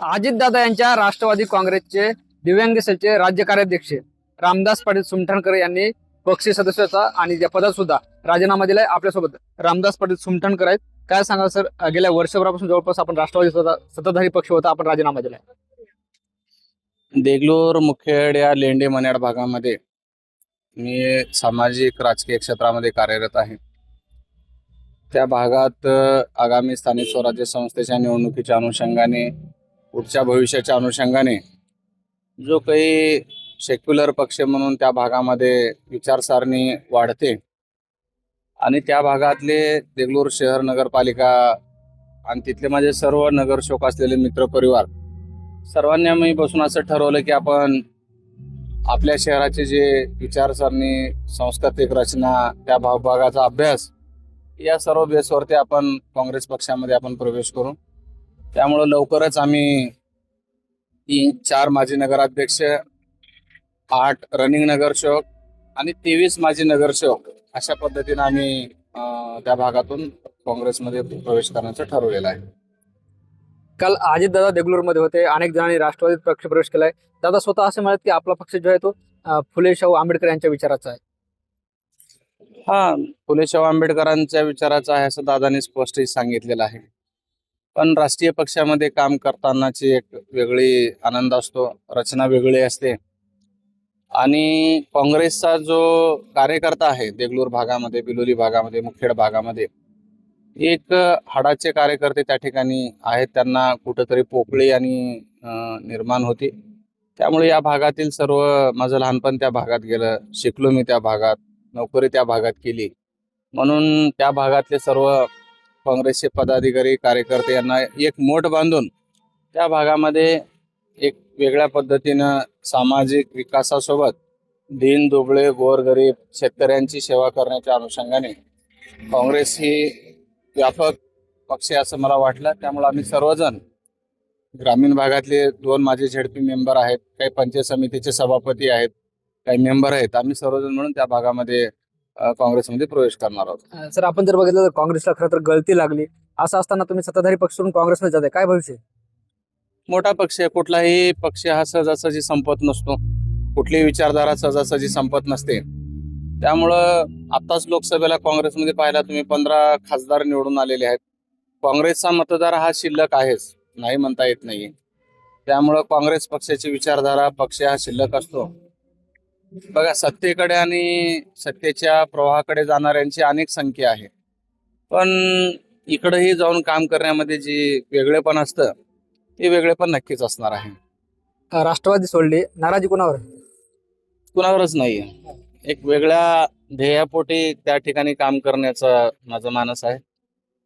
अजितदादा यांच्या राष्ट्रवादी काँग्रेसचे दिव्यांग सेलचे राज्य कार्याध्यक्ष रामदास पाटील सुमठणकर यांनी पक्षी सदस्याचा आणि त्या पदात सुद्धा राजीनामा दिलाय आपल्यासोबत. रामदास पाटील सुमठणकर आहेत. काय सांगा सर? गेल्या वर्षभरापासून जवळपास आपण राष्ट्रवादी सत्ताधारी पक्ष होता आपण राजीनामा दिलाय. देगलूर मुखेड या लेंडे मन्याड भागामध्ये मी सामाजिक राजकीय क्षेत्रामध्ये कार्यरत आहे. त्या भागात आगामी स्थानिक स्वराज्य संस्थेच्या निवडणुकीच्या अनुषंगाने पुढच्या भविष्याच्या अनुषंगाने जो काही सेक्युलर पक्ष म्हणून त्या भागामध्ये विचारसारणी वाढते आणि त्या भागातले देगलूर शहर नगरपालिका आणि तिथले माझे सर्व नगरसेवक असलेले मित्रपरिवार सर्वांनी आम्ही बसून असं ठरवलं की आपण आपल्या शहराचे जे विचारसरणी सांस्कृतिक रचना त्या भागभागाचा अभ्यास या सर्व बेसवरती आपण काँग्रेस पक्षामध्ये आपण प्रवेश करू. त्यामुळं लवकरच आम्ही तीन चार माजी नगराध्यक्ष आठ रनिंग नगरसेवक आणि तेवीस माजी नगरसेवक अशा पद्धतीने आम्ही त्या भागातून काँग्रेसमध्ये प्रवेश करण्याचं ठरवलेलं आहे. काल अजितदादा देगलूरमध्ये होते. अनेक जणांनी राष्ट्रवादीत पक्ष प्रवेश केलाय. दादा स्वतः असं म्हणत की आपला पक्ष जो आहे तो फुले शाहू आंबेडकर यांच्या विचाराचा आहे. हा फुले शाहू आंबेडकरांच्या विचाराचा आहे असं दादाने स्पष्टही सांगितलेलं आहे. पण राष्ट्रीय पक्षामध्ये काम करतानाची एक वेगळी आनंद असतो रचना वेगळी असते. आणि काँग्रेसचा जो कार्यकर्ता आहे देगलूर भागामध्ये बिलोली भागामध्ये मुखेड भागामध्ये एक हाडाचे कार्यकर्ते त्या ठिकाणी आहेत. त्यांना कुठंतरी पोकळी आणि निर्माण होती. त्यामुळे या भागातील सर्व माझं लहानपण त्या भागात गेलं. शिकलो मी त्या भागात. नोकरी त्या भागात केली. म्हणून त्या भागातले सर्व काँग्रेसचे पदाधिकारी कार्यकर्ते यांना एक मोठ बांधून त्या भागामध्ये एक वेगळ्या पद्धतीनं सामाजिक विकासासोबत दीन दुबळे गोरगरीब शेतकऱ्यांची सेवा करण्याच्या अनुषंगाने काँग्रेस ही व्यापक पक्ष असं मला वाटलं. त्यामुळे आम्ही सर्वजण ग्रामीण भागातले दोन माझे झेडपी मेंबर आहेत काही पंचायत समितीचे सभापती आहेत काही मेंबर आहेत. आम्ही सर्वजण म्हणून त्या भागामध्ये अ, काँग्रेसमध्ये प्रवेश करणार आहोत. अं, सर आपण जर बघितलं तर काँग्रेसला खरं तर गळती लागली. असं असताना तुम्ही सत्ताधारी पक्ष सोडून काँग्रेसमध्ये जाताय. काय भविष्य? मोठा पक्ष आहे. कुठलाही पक्ष हा सहजासहजी संपत नसतो. कुठलीही विचारधारा सहजासहजी संपत नसते. त्यामुळं आताच लोकसभेला काँग्रेसमध्ये पाहिला तुम्ही पंधरा खासदार निवडून आलेले आहेत. काँग्रेसचा मतदार हा शिल्लक आहेच. नाही म्हणता येत नाही त्यामुळं काँग्रेस पक्षाची विचारधारा पक्ष हा शिल्लक असतो. बघा सत्तेकडे आणि सत्तेच्या प्रवाहाकडे जाणाऱ्यांची अनेक संख्या आहे. पण इकडंही जाऊन काम करण्यामध्ये जी वेगळेपण असतं ते वेगळेपण नक्कीच असणार आहे. राष्ट्रवादी सोडली. नाराजी कोणावर? कुणावरच नाही एक वेगळ्या ध्येयापोटी त्या ठिकाणी काम करण्याचा माझा मानस आहे.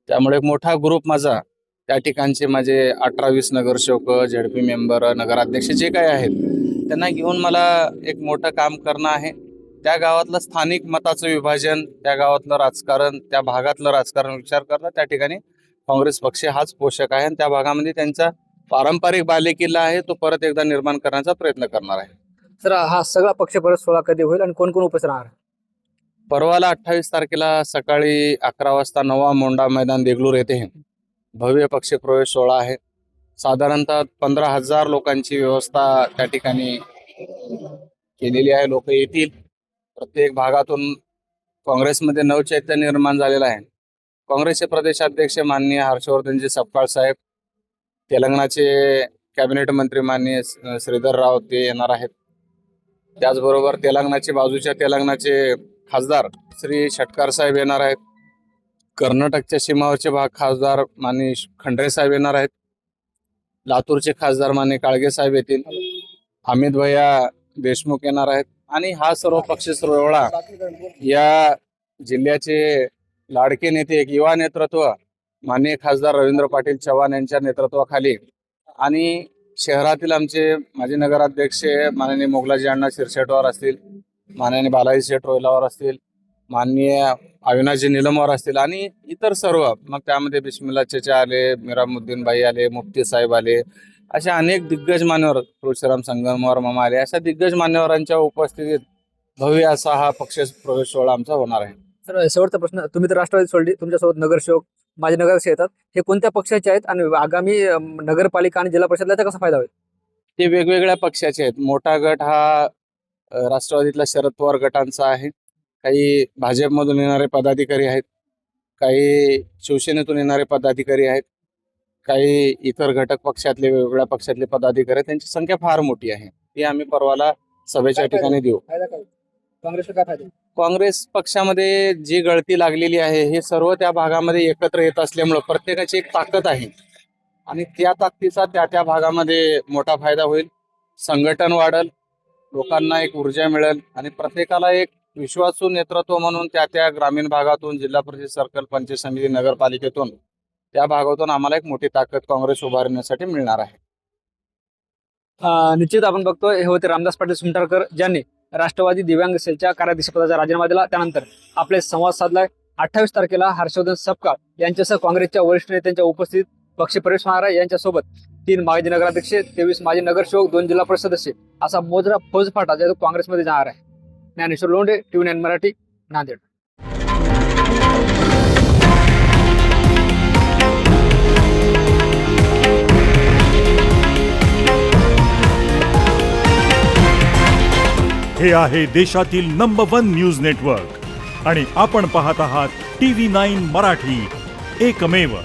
त्यामुळे एक मोठा ग्रुप माझा त्या ठिकाणचे माझे अठरा वीस नगरसेवक झेडपी मेंबर नगराध्यक्ष जे काही आहेत त्यांना घेऊन मला एक मोठं काम करणं आहे. त्या गावातलं स्थानिक मताचं विभाजन त्या गावातलं राजकारण त्या भागातलं राजकारण विचार करता त्या ठिकाणी काँग्रेस पक्ष हाच पोषक आहे आणि त्या भागामध्ये त्यांचा पारंपरिक बालेकिल्ला आहे तो परत एकदा निर्माण करण्याचा प्रयत्न करणार आहे. सर हा सगळा पक्ष परत सोळा कधी होईल आणि कोण कोण उपस्थित राहणार? परवाला अठ्ठावीस तारखेला सकाळी अकरा वाजता नवा मोंडा मैदान देगलूर येथे भव्य पक्ष प्रवेश सोहळा आहे. साधारणतः पंधरा हजार लोकांची व्यवस्था त्या ठिकाणी केलेली आहे. लोक येतील. प्रत्येक भागातून काँग्रेसमध्ये नवचैत्य निर्माण झालेलं आहे. काँग्रेसचे प्रदेशाध्यक्ष माननीय हर्षवर्धनजी सपकाळ साहेब तेलंगणाचे कॅबिनेट मंत्री माननीय श्रीधर राव ते येणार आहेत. त्याचबरोबर तेलंगणाचे बाजूच्या तेलंगणाचे खासदार श्री षटकार साहेब येणार आहेत. कर्नाटकच्या सीमावरचे भाग खासदार माननीय खंडरे साहेब येणार आहेत. लातूरचे खासदार माने काळगे साहेब येतील. अमित भैया देशमुख येणार आहेत. आणि हा सर्व पक्ष सोहळा या जिल्ह्याचे लाडके नेते एक युवा नेतृत्व माननीय खासदार रवींद्र पाटील चव्हाण यांच्या नेतृत्वाखाली. आणि शहरातील आमचे माजी नगराध्यक्ष माननीय मोगलाजी अण्णा शिरशेटवार असतील माननीय बालाजी शेठ रोयलावर असतील माननीय अविनाशजी निलमवर असतील आणि इतर सर्व मग त्यामध्ये बिस्मिल्ला चेचा आले मिरामुद्दीन भाई आले मुफ्ती साहेब आले अशा अनेक दिग्गज मान्यवर तुळशीराम संगमवर मामा आले अशा दिग्गज मान्यवरांच्या उपस्थितीत भव्य असा हा पक्ष प्रवेश सोहळा आमचा होणार आहे. सर शेवटचा प्रश्न तुम्ही तर राष्ट्रवादी सोडली तुमच्यासोबत नगरसेवक माजी नगराध्यक्ष येतात. हे कोणत्या पक्षाचे आहेत आणि आगामी नगरपालिका आणि जिल्हा परिषदला त्याचा कसा फायदा होईल? ते वेगवेगळ्या पक्षाचे आहेत. मोठा गट हा राष्ट्रवादीतला शरद पवार गटांचा आहे. काही भाजपमधून येणारे पदाधिकारी आहेत काही शिवसेनेतून येणारे पदाधिकारी आहेत काही इतर घटक पक्षातले वेगवेगळ्या पक्षातले पदाधिकारी आहेत त्यांची संख्या फार मोठी आहे. ती आम्ही परवाला सभेच्या ठिकाणी देऊ. काँग्रेस पक्षामध्ये जी गळती लागलेली आहे हे सर्व त्या भागामध्ये एकत्र येत असल्यामुळं प्रत्येकाची एक ताकद आहे. आणि त्या ताकदीचा त्या त्या भागामध्ये मोठा फायदा होईल. संघटन वाढल लोकांना एक ऊर्जा मिळेल आणि प्रत्येकाला एक विश्वासू नेतृत्व म्हणून त्या त्या ग्रामीण भागातून जिल्हा परिषद सर्कल पंचायत समिती नगरपालिकेतून त्या भागातून आम्हाला एक मोठी ताकद काँग्रेस उभारण्यासाठी मिळणार आहे. निश्चित आपण बघतोय हे होते रामदास पाटील सुमटारकर ज्यांनी राष्ट्रवादी दिव्यांग सेलच्या कार्याध्यक्षपदाचा राजीनामा दिला. त्यानंतर आपले संवाद साधलाय. अठ्ठावीस तारखेला हर्षवर्धन सपकाळ यांच्यासह काँग्रेसच्या वरिष्ठ नेत्यांच्या उपस्थितीत पक्षप्रवेश होणार आहे. यांच्यासोबत तीन माजी नगराध्यक्ष तेवीस माजी नगरसेवक दोन जिल्हा परिषद सदस्य असा मोजरा फौजफाटा जो काँग्रेसमध्ये जाणार आहे. Dnyaneshwar Londhe TV nine Marathi Nanded. हे आहे देशातील नंबर वन न्यूज नेटवर्क आणि आपण पाहत आहात टी व्ही नाईन मराठी. एकमेव